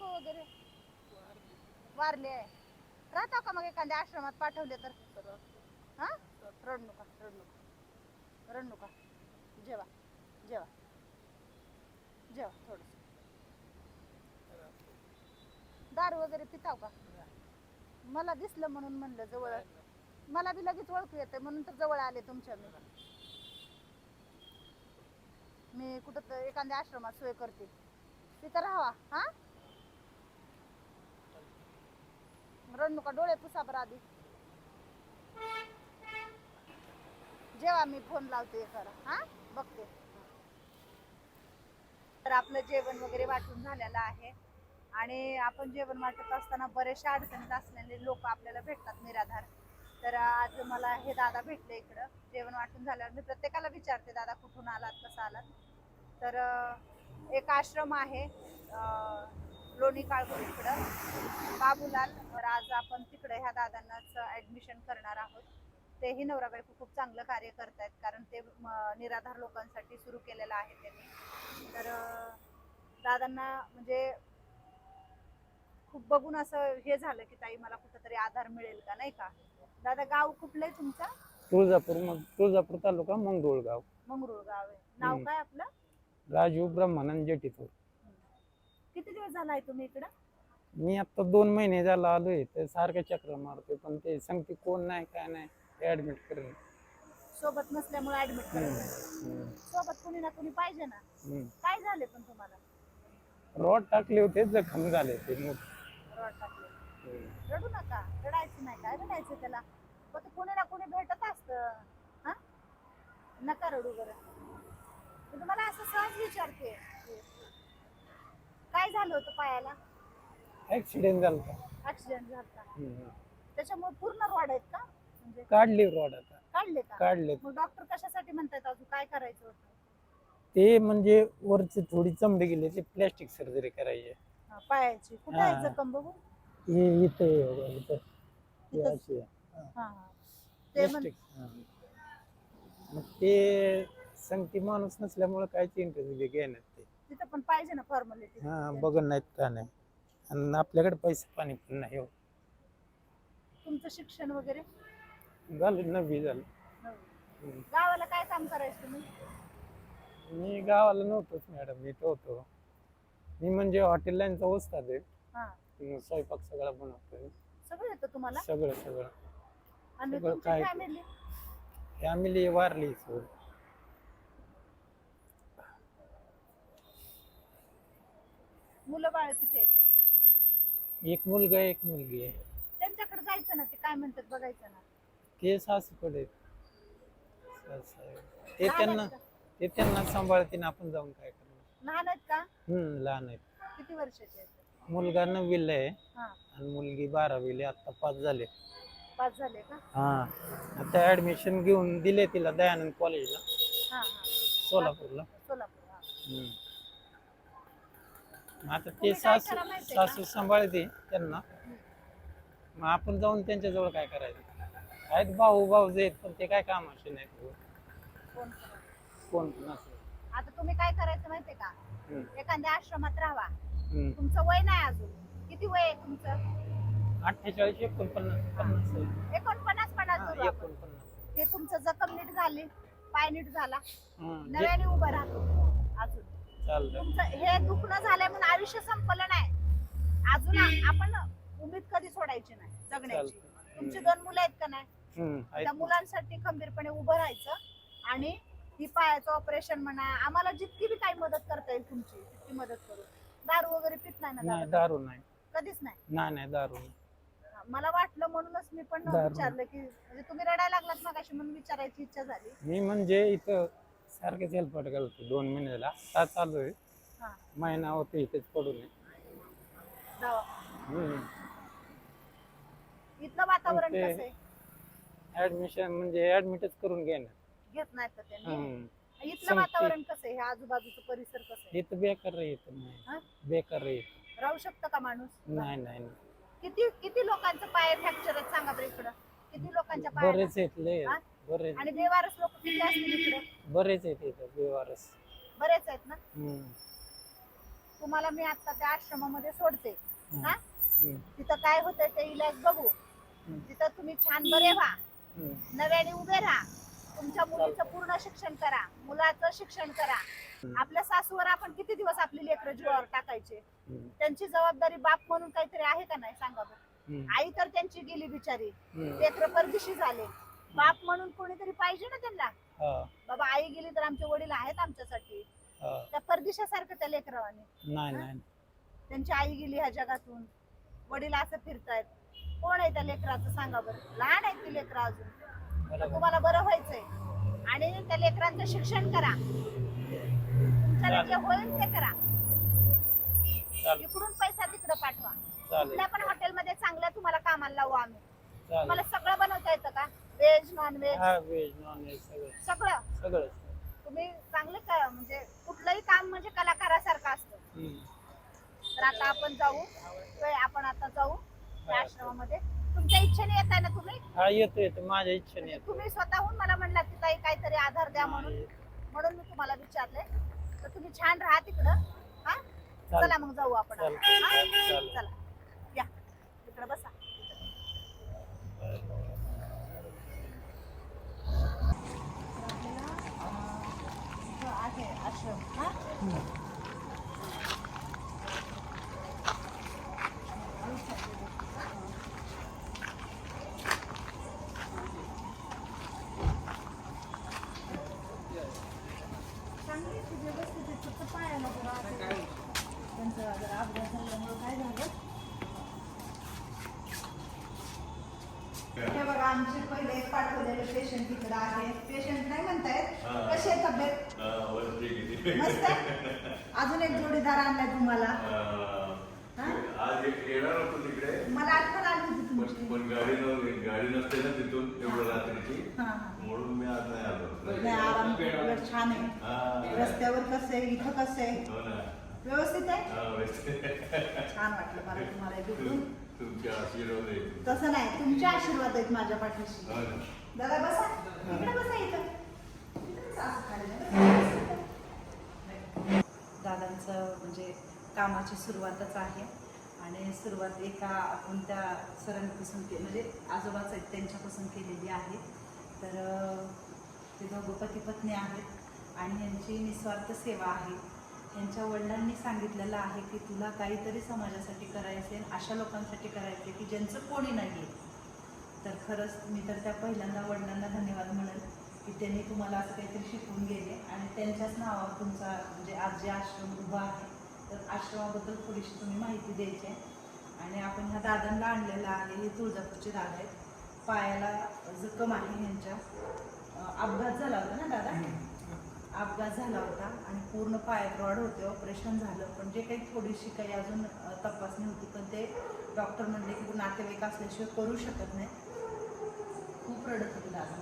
बायको वगैरे. वारले आहे. राहता का मग एखाद्या आश्रमात पाठवले तर? हा? रड नका रड नका. रड नका. जेवा जेवा. जेवा थोडस. दारू वगैरे पिताव का? मला दिसलं म्हणून म्हणलं जवळ. मला बी लगेच ओळखू येते म्हणून तर जवळ आले तुमच्या मी. मी कुठं एखाद्या आश्रमात सोय करते. तिथं राहावा हा? रड नका डोळे पुसा बरं आधी. जेव्हा मी फोन लावते खरं हा? बघते. तर आपलं जेवण वगैरे वाटून झालेलं आहे. आणि आपण जेवण वाटत असताना बरेचशा अडचणीत असलेले लोक आपल्याला भेटतात निराधार. तर आज मला हे दादा भेटले इकडं. जेवण वाटून झाल्यावर मी प्रत्येकाला विचारते दादा कुठून आलात? कसं आलात? तर एक आश्रम आहे. लोणी काळभोर इकडं? बाबूलाल आज आपण तिकडे ह्या दादांनाच ऍडमिशन करणार आहोत. तेही नवरा बायको खूप चांगलं कार्य करतायत कारण ते निराधार लोकांसाठी सुरू केलेलं आहे त्यांनी. तर दादांना म्हणजे खूप बघून असं हे झालं की ताई मला कुठंतरी आधार मिळेल का नाही का? दादा गाव कुठलं आहे तुमचं? तुळजापूर मग तुळजापूर तालुका मंगरुळगाव. मंगरुळ गाव आहे. नाव. काय आपलं? राजू ब्रह्मानंद जेटीथोर किती दिवस झाला आहे तुम्ही इकडं? मी आता दोन महिने झाला आलोय तर सारखं चक्र मारतोय पण ते सांगते कोण नाही काय नाही ऍडमिट करेल. सोबत नसल्यामुळे ऍडमिट सोबत कुणी ना कुणी पाहिजे ना. काय झाले पण तुम्हाला? रॉड टाकले होते जखम झाले ते मोठे. रॉड टाकले. रडू नका. रडायचं नाही. काय रडायचं त्याला? पण ते कोणी ना कोणी भेटत असतं. हा? नका रडू बरं. मी तुम्हाला असं सहज विचारते. काय झालं होतं पायाला ऍक्सिडेंट झाला होता. ऍक्सिडेंट झाला हम्म. त्याच्यामुळे पूर्ण रॉड आहेत का म्हणजे काढली रॉड आता काढले का काढले मग डॉक्टर कशासाठी म्हणतात अजून काय करायचं होतं ते म्हणजे वरची थोडी चमडी गेली ते प्लॅस्टिक सर्जरी करायची आहे. हा, पायाची कुठे हा. आहे जखम बघू हे इथे आहे बघा, इथं. हे इथं? अशी आहे. हा हा ते म्हण प्लॅस्टिक हा. मग ते सांगते माणूस नसल्यामुळे काहीच इंटरेस्ट घेण्यात तिथं पण पाहिजे ना फॉर्मॅलिटी हा बघून नाहीत का नाही. आणि आपल्याकडे पैसे पाणी पण नाही हो. तुमचं शिक्षण वगैरे? झालं नववी झालं. नववी. गावाला काय काम करायचं तुम्ही? मी गावाला नव्हतोच मॅडम मी तो होतो. मी म्हणजे हॉटेल लाईनचा उस्ताद आहे. हा. स्वयंपाक सगळा बनवतोय. सगळं येतं तुम्हाला? सगळं सगळं. आणि सगळं तुमची काय- फॅमिली फॅमिली वारली सगळं. मुलं बाळ किती आहेत? एक मुलगा एक मुलगी आहे. त्यांच्याकडे जायचं ना ते काय म्हणतात बघायचं ना. ते सासूकडे आहेत. सासू आहे. ते लहान त्यांना आहेत? ते त्यांना सांभाळतीन आपण जाऊन काय करणार? लहान आहेत का? हम्म लहान आहेत. किती वर्षाचे आहेत? मुलगा नववीला आहे हा. आणि मुलगी बारावीला आहे. आता पाच झाले. पाच झाले का? हा. आता ऍडमिशन घेऊन दिले तिला दयानंद कॉलेजला हा हा. सोलापूरला. सोलापूर हा. हम्म. मग आता ते सासू? सासू सांभाळते त्यांना मग आपण जाऊन त्यांच्याजवळ काय करायचं आहेत भाऊ भाऊ आहेत पण ते काय कामाचे नाहीत हो. कोण? कोण पण असं आता तुम्ही काय करायचं माहितीये का हम्म. एखाद्या आश्रमात राहा हम्म. तुमचं वय नाही अजून किती वय आहे तुमचं अठ्ठेचाळीस एकोणपन्नास पन्नास आहे. एकोणपन्नास पन्नास हा, धरू आपण. एकोणपन्नास ते तुमचं जखम नीट झाली पाय नीट झाला हा, जे- नव्याने उभं राहतो अजून तुमचं हे दुखणं झालंय म्हणून आयुष्य संपलं नाही अजून आ- आपण उमेद कधी सोडायची नाही जगण्याची. तुमची. दोन मुलं आहेत का नाही त्या. मुलांसाठी खंबीरपणे उभं राहायचं आणि ही पायाचं ऑपरेशन म्हणा आम्हाला जितकी बी काही मदत करता येईल तुमची तितकी मदत करू दारू वगैरे पित नाही ना नाही दादा? दारू नाही कधीच नाही नाही नाही दारू नाही. मला वाटलं म्हणूनच मी पण दारू. विचारलं की म्हणजे तुम्ही रडायला लागलात मगाशी म्हणून विचारायची इच्छा झाली मी म्हणजे इथं सारखेच हेल्पट घालतो दोन महिन्याला. आता चालू आहे. हा. महिना होतो इथेच पडून आहे. हम्म. इथलं वातावरण ते- कसं आहे? ऍडमिशन म्हणजे ऍडमिटच करून घेणार. घेत नाही तर त्यांनी. हम्म. इथलं. वातावरण कसं आहे? हे आजूबाजूचं परिसर कसं आहे? इथं बेकार येत हा? नाही बेकार येत राहू शकतं का माणूस? नाही नाही नाही. किती किती लोकांचं पाय फ्रॅक्चर आहेत सांगा बरं इकडं. किती लोकांच्या पाय बरेच आहेत लय. हा? बरेच आणि बेवारस लोक किती असतील इकडं बरेच आहेत इथं बेवारस बरेच आहेत ना हम्म. तुम्हाला मी आता त्या आश्रमामध्ये सोडते. हा हम्म. तिथं काय होतंय ते इलाज बघू. तिथं तुम्ही छान बरे व्हा हम्म. नव्याने उभे राहा तुमच्या मुलीचं पूर्ण शिक्षण करा मुलाचं शिक्षण करा. आपल्या सासूवर आपण किती दिवस आपली लेकरं जीवावर टाकायचे हम्म. त्यांची जबाबदारी बाप म्हणून काहीतरी आहे का नाही सांगा बरं हम्म. आई तर त्यांची गेली बिचारी हम्म. लेकरं परदिशी झाले बाप म्हणून कोणीतरी पाहिजे ना त्यांना. हा, बाबा आई गेली तर आमचे वडील आहेत आमच्यासाठी. हा. त्या परदेशासारखं त्या लेकरावाने. नाही नाही. त्यांची आई गेली ह्या जगातून. वडील असं फिरतायत. कोण आहे त्या लेकराचं सांगा बरं. लहान आहेत ती लेकरं अजून. बरोबर. तुम्हाला बरं व्हायचंय. आणि त्या लेकरांचं शिक्षण करा. तुमच्याला जे होईल ते करा. चालेल. इकडून पैसा तिकडे पाठवा. चालेल. कुठल्या पण हॉटेलमध्ये चांगल्या तुम्हाला कामाला लावू आम्ही. चालेल. तुम्हाला सगळं बनवता येतं का? व्हेज नॉन व्हेज हा व्हेज नॉन व्हेज सगळं. सगळं? सगळं तुम्ही चांगलं का म्हणजे कुठलंही काम म्हणजे कलाकारासारखं असतं. तर आता आपण जाऊ. होय, आपण आता जाऊ त्या. आश्रमामध्ये. तुमच्या इच्छेने येत आहे ना तुम्ही? हा येतो येतो माझ्या इच्छेने येतो तुम्ही स्वतःहून मला म्हणला की ताई काहीतरी आधार द्या म्हणून. म्हणून मी तुम्हाला विचारले तर तुम्ही छान राहा तिकडं. हा. चला मग जाऊ आपण आता. चालेल. हा? चालेल. चला. या. तिकडं बसा. आपल्याला, अं, इथं आहे आश्रम हा चांगली आहे ती व्यवस्थित आहे. फक्त पायाला जरा ते- त्यांचा जरा अपघात झाल्यामुळे काय झालं हे बघा आमचे पहिले पाठवलेले पेशंट इकडे आहे पेशंट नाही म्हणतायत हा. कशी आहे तब्येत हा, वरती किती? मस्त? अजून एक जोडीदार आणलाय तुम्हाला. हा? आज एक येणार होतो तिकडे मला आठवण आली होती पण तुमची. पण गाडी नव्हती गाडी नसते ना तिथून एवढं रात्रीची. म्हणून मी आज नाही आलो. नाही आराम उलट छान आहे. हा. रस्त्यावर कसं आहे इथं कसं आहे? हो ना. व्यवस्थित आहे. छान वाटलं मला तुम्हाला हे भेटून. तुम- तुमचे आशीर्वाद आहे. तसं नाही तुमचे आशीर्वाद आहेत माझ्या पाठीशी. हो. दादा बसा. इकडे बसा इथं. असं खाली. नाही. म्हणजे कामाची सुरुवातच आहे. आणि सुरुवात एका आपण त्या सरांपासून के म्हणजे आजोबाच आहेत त्यांच्यापासून केलेली आहे. तर ते दोघं पती पत्नी आहेत आणि यांची निस्वार्थ सेवा आहे. यांच्या वडिलांनी सांगितलेलं आहे की तुला काहीतरी समाजासाठी करायचे आणि अशा लोकांसाठी करायचे की ज्यांचं कोणी नाही आहे तर खरंच मी तर त्या पहिल्यांदा वडिलांना धन्यवाद म्हणेल की त्यांनी तुम्हाला असं काहीतरी शिकवून गेले आणि त्यांच्याच नावावर तुमचा म्हणजे आज जे आश्रम उभा आहे. तर आश्रमाबद्दल थोडीशी तुम्ही माहिती द्यायची आहे. आणि आपण ह्या दादांना आणलेलं आहे हे तुळजापूरचे दादा आहेत. पायाला जखम आहे यांच्या अपघात झाला होता ना दादा? अपघात झाला होता आणि पूर्ण पायात रॉड होते ऑपरेशन झालं. पण जे काही थोडीशी काही अजून तपासणी होती पण ते डॉक्टर म्हणले की नातेवाईक असल्याशिवाय करू शकत नाही. खूप रडत होते दादा.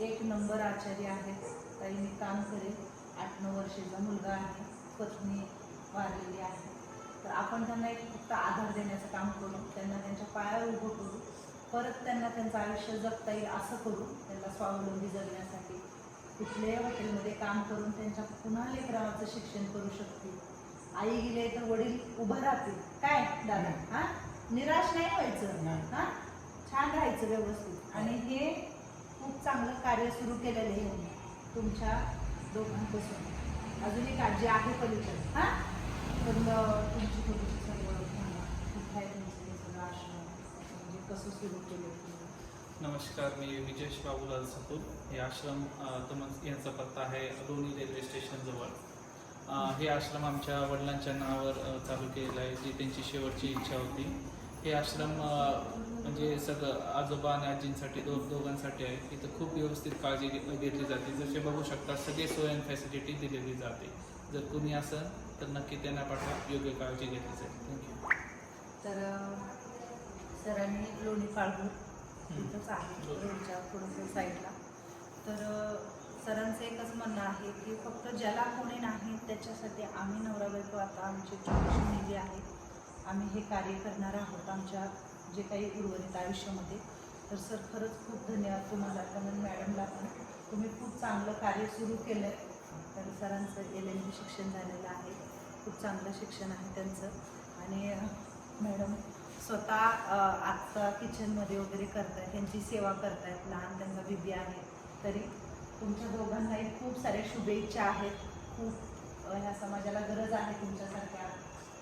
एक नंबर आचार्य आहेत ताई मी काम करेल आठ नऊ वर्षाचा मुलगा आहे. पत्नी वारलेली आहे. तर आपण त्यांना एक फक्त आधार देण्याचं काम करू. त्यांना त्यांच्या पायावर उभं करू. परत त्यांना त्यांचं आयुष्य जगता येईल असं करू. त्यांना स्वावलंबी जगण्यासाठी कुठल्याही हॉटेलमध्ये काम करून त्यांच्या पुन्हा लेकराचं शिक्षण करू शकतील. आई गेले तर वडील उभं राहतील. काय दादा? हा? निराश नाही व्हायचं. हा? छान राहायचं व्यवस्थित. आणि हे खूप चांगलं कार्य सुरू केलेलं आहे तुमच्या दोघांपासून. अजून एक आजी आहे पलीकडे. हां? पण तुमची थोडीशी सर्व कुठं आहे तुमचं सगळं आश्रम म्हणजे कसं सुरू केलं नमस्कार मी विजेश बाबूलाल सपूर हे आश्रम तुमच यांचा पत्ता आहे लोणी रेल्वे स्टेशनजवळ हे आश्रम आमच्या वडिलांच्या नावावर चालू केलेलं आहे जी त्यांची शेवटची इच्छा होती. हे आश्रम म्हणजे सगळं आजोबा आणि आजींसाठी दो दोघांसाठी आहे. इथं खूप व्यवस्थित काळजी घे- घेतली जाते. जसे बघू शकता सगळे सोय आणि फॅसिलिटी दिलेली जाते. जर कुणी असेल तर नक्की त्यांना पाठवा. योग्य काळजी घेतली थँक्यू तर सरांनी लोणी पाळगूर तिथंच आहे रोडच्या थोडंसं साईडला. तर सरांचं एकच म्हणणं आहे की फक्त ज्याला कोणी नाही त्याच्यासाठी आम्ही नवरा बायको आता आमची मुलगी आहे. आम्ही हे कार्य करणार आहोत आमच्या जे काही उर्वरित आयुष्यामध्ये. तर सर खरंच खूप धन्यवाद तुम्हाला कारण मॅडमला पण. तुम्ही खूप चांगलं कार्य सुरू केलं आहे तर सरांचं एल एल बी शिक्षण झालेलं आहे. खूप चांगलं शिक्षण आहे त्यांचं. आणि मॅडम स्वतः आजचा आत्ता किचनमध्ये वगैरे करतायत त्यांची सेवा करतायत लहान त्यांना बिबी आहे. तरी तुमच्या दोघांनाही खूप साऱ्या शुभेच्छा आहेत. खूप ह्या समाजाला गरज आहे तुमच्यासारख्या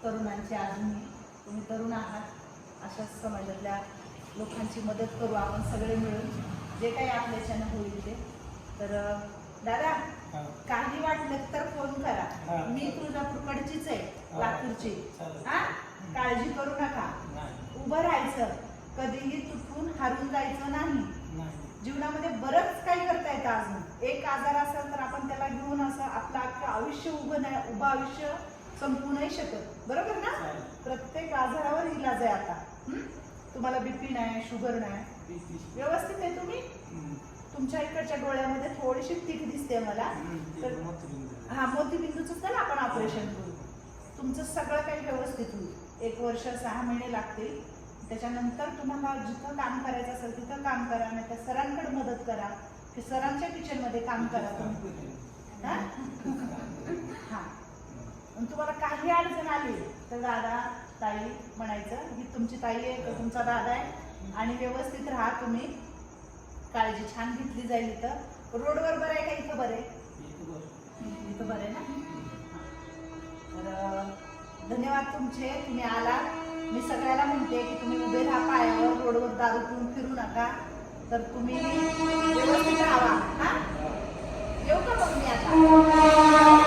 तरुणांची अजूनही. तुम्ही तरुण आहात अशाच समाजातल्या लोकांची मदत करू आपण सगळे मिळून. जे काही आपल्याच्यानं होईल ते. तर दादा काही वाटलं तर फोन. करा. मी तुळजापूरकडचीच आहे हा. लातूरची. हा? काळजी करू नका. उभं राहायचं. कधीही तुटून हारून जायचं नाही. नाही. जीवनामध्ये बरंच काही करता येतं अजून एक आजार असेल तर आपण त्याला घेऊन असं आपलं अख्खं आयुष्य उभं नाही उभं आयुष्य संपू नाही शकत. बरोबर ना. प्रत्येक आजारावर इलाज आहे आता? तुम्हाला बीपी नाही शुगर नाही? व्यवस्थित आहे तुम्ही. तुमच्या इकडच्या डोळ्यामध्ये थोडीशी तीक दिसते मला. तर. हा मोतीबिंदूच ना आपण ऑपरेशन करू. तुमचं सगळं काही व्यवस्थित होईल. एक वर्ष सहा महिने लागतील. त्याच्यानंतर तुम्हाला जिथं काम करायचं असेल तिथं काम करा नाही त्या सरांकडे मदत करा. की सरांच्या किचनमध्ये काम करा तुम्ही. हा? आणि तुम्हाला काही अडचण आली तर दादा ताई म्हणायचं ही तुमची ताई आहे तुमचा दादा आहे. आणि व्यवस्थित राहा तुम्ही. काळजी छान घेतली जाईल इथं. रोडवर बरं आहे का इथं बरं आहे? इथं बरं. आहे ना? तर धन्यवाद तुमचे. तुम्ही आला. मी सगळ्याला म्हणते की तुम्ही उभे राहा पायावर रोडवर दारू पिऊन फिरू नका. तर तुम्ही व्यवस्थित राहा. हा? येऊ का मग मी आता?